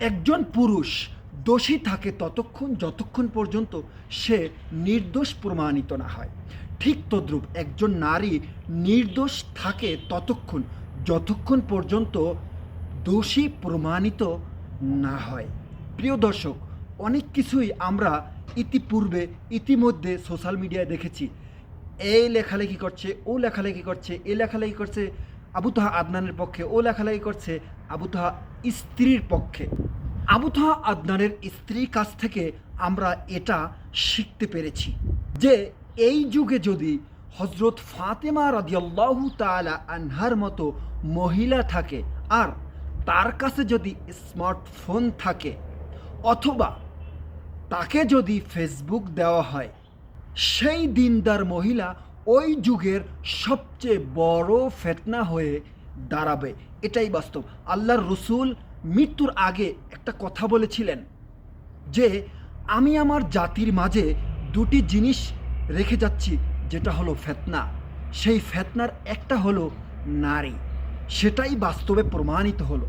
একজন পুরুষ দোষী থাকে ততক্ষণ, যতক্ষণ পর্যন্ত সে নির্দোষ প্রমাণিত না হয়। ঠিক তদ্রূপ একজন নারী নির্দোষ থাকে ততক্ষণ, যতক্ষণ পর্যন্ত দোষী প্রমাণিত না হয়। প্রিয় দর্শক, অনেক কিছুই আমরা ইতিপূর্বে, ইতিমধ্যে সোশ্যাল মিডিয়ায় দেখেছি। এই লেখালেখি করছে, ও লেখালেখি করছে, এ লেখালেখি করছে আবু তাহা আদনানের পক্ষে ও লেখালেখি করছে আবু তাহা স্ত্রীর পক্ষে। আবু তাহা আদনানের স্ত্রীর কাছ থেকে আমরা এটা শিখতে পেরেছি যে এই যুগে যদি হজরত ফাতেমা রাদিয়াল্লাহু তাআলা আনহার মতো মহিলা থাকে আর তার কাছে যদি স্মার্টফোন থাকে অথবা তাকে যদি ফেসবুক দেওয়া হয়, সেই দিনদার মহিলা ওই যুগের সবচেয়ে বড় ফেতনা হয়ে দাঁড়াবে। এটাই বাস্তব। আল্লাহর রসুল মৃত্যুর আগে একটা কথা বলেছিলেন যে, আমি আমার জাতির মাঝে দুটি জিনিস রেখে যাচ্ছি, যেটা হলো ফেতনা। সেই ফেতনার একটা হলো নারী। সেটাই বাস্তবে প্রমাণিত হলো।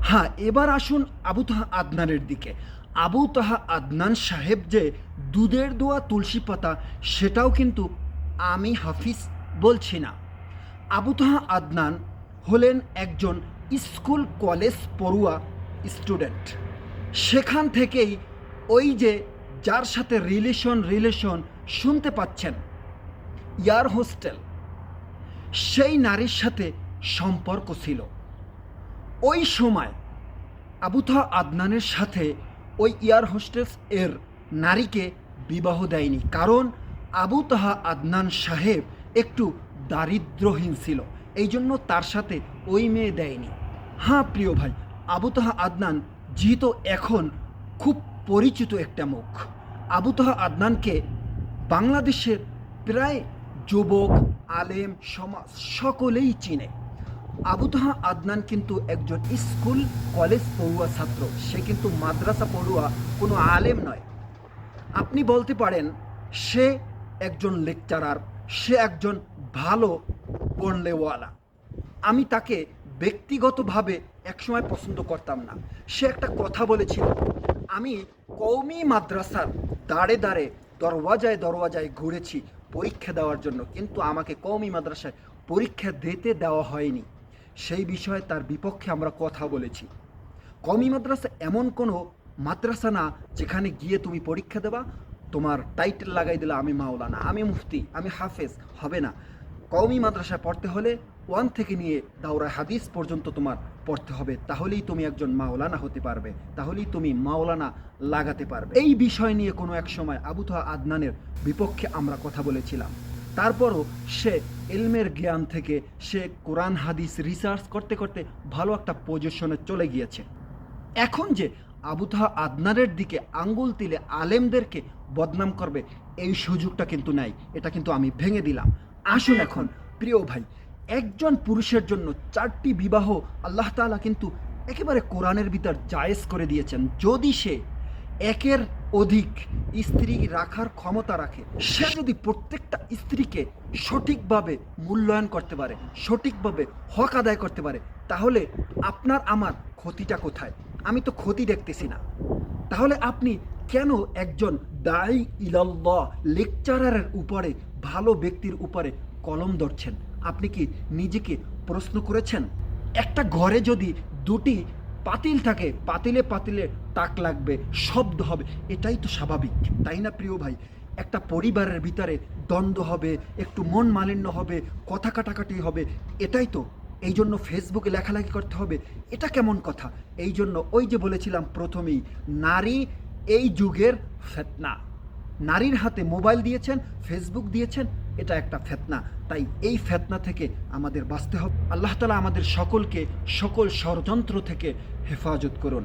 হ্যাঁ এবার আসুন আবু তাহা আদনানের দিকে। আবু তাহা আদনান সাহেব যে দুধের দোয়া তুলসী পাতা, সেটাও কিন্তু আমি হাফিজ বলছি না। আবু তাহা আদনান হলেন একজন স্কুল কলেজ পড়ুয়া স্টুডেন্ট। সেখান থেকেই ওই যে যার সাথে রিলেশন রিলেশন শুনতে পাচ্ছেন, ইয়ার হোস্টেল, সেই নারীর সাথে সম্পর্ক ছিল। ওই সময় আবুথা আদনানের সাথে ওই এয়ার হোস্টেস এর নারীকে বিবাহ দেয়নি। কারণ আবু তাহা আদনান সাহেব একটু দারিদ্রহীন ছিল এই জন্য তার সাথে ওই মেয়ে দেয়নি। হ্যাঁ প্রিয় ভাই, আবু তাহা আদনান যেহেতু এখন খুব পরিচিত একটা মুখ। আবু তাহা আদনানকে বাংলাদেশের প্রায় যুবক, আলেম সমাজ সকলেই চিনে। আবু তাহা আদনান কিন্তু একজন স্কুল কলেজ পড়ুয়া ছাত্র, সে কিন্তু মাদ্রাসা পড়ুয়া কোনো আলেম নয়। আপনি বলতে পারেন, সে একজন লেকচারার সে একজন ভালো পড়লেওয়ালা। আমি তাকে ব্যক্তিগতভাবে একসময় পছন্দ করতাম না। সে একটা কথা বলেছিল, আমি কৌমি মাদ্রাসার দাঁড়ে দাঁড়ে, দরওয়াজায় দরওয়াজায় ঘুরেছি পরীক্ষা দেওয়ার জন্য, কিন্তু আমাকে কৌমি মাদ্রাসায় পরীক্ষা দিতে দেওয়া হয়নি। সেই বিষয়ে তার বিপক্ষে আমরা কথা বলেছি। কওমি মাদ্রাসা এমন কোনো মাদ্রাসা না যেখানে গিয়ে তুমি পরীক্ষা দেবা তোমার টাইটেল লাগাই দিলে আমি মাওলানা, আমি মুফতি, আমি হাফেজ, হবে না। কওমি মাদ্রাসায় পড়তে হলে ওয়ান থেকে নিয়ে দাওরা হাদিস পর্যন্ত তোমার পড়তে হবে, তাহলেই তুমি একজন মাওলানা হতে পারবে, তাহলেই তুমি মাওলানা লাগাতে পারবে। এই বিষয় নিয়ে কোনো এক সময় আবু তোহা আদনানের বিপক্ষে আমরা কথা বলেছিলাম। তারপরও সে এলমের জ্ঞান থেকে সে কোরআন হাদিস রিসার্চ করতে করতে ভালো একটা পজিশনে চলে গিয়েছে। এখন যে আবুতাহা আদনারের দিকে আঙ্গুল তিলে আলেমদেরকে বদনাম করবে, এই সুযোগটা কিন্তু নাই, এটা কিন্তু আমি ভেঙে দিলাম। আসুন এখন, প্রিয় ভাই, একজন পুরুষের জন্য চারটি বিবাহ আল্লাহ তাআলা কিন্তু একেবারে কোরআনের ভিতর জায়েজ করে দিয়েছেন। যদি সে একের অধিক স্ত্রী রাখার ক্ষমতা রাখে, সে যদি প্রত্যেকটা স্ত্রীকে সঠিকভাবে মূল্যায়ন করতে পারে, সঠিকভাবে হক আদায় করতে পারে, তাহলে আপনার আমার ক্ষতিটা কোথায়? আমি তো ক্ষতি দেখতেছি না। তাহলে আপনি কেন একজন দায়ী ইলাল্লাহ লেকচারারের উপরে, ভালো ব্যক্তির উপরে কলম ধরছেন? আপনি কি নিজেকে প্রশ্ন করেছেন? একটা ঘরে যদি দুটি পাতিল থাকে, পাতিলে পাতিলে তাক লাগবে, শব্দ হবে, এটাই তো স্বাভাবিক, তাই না প্রিয় ভাই? একটা পরিবারের ভিতরে দ্বন্দ্ব হবে, একটু মন মালিন্য হবে, কথা কাটাকাটি হবে, এটাই তো। এই জন্য ফেসবুকে লেখালেখি করতে হবে, এটা কেমন কথা? এই জন্য ওই যে বলেছিলাম প্রথমেই, নারী এই যুগের ফেতনা। নারীর হাতে মোবাইল দিয়েছেন, ফেসবুক দিয়েছেন, এটা একটা ফেতনা। তাই এই ফেতনা থেকে আমাদের বাঁচতে হবে। আল্লাহ তালা আমাদের সকলকে সকল ষড়যন্ত্র থেকে হেফাজত করুন।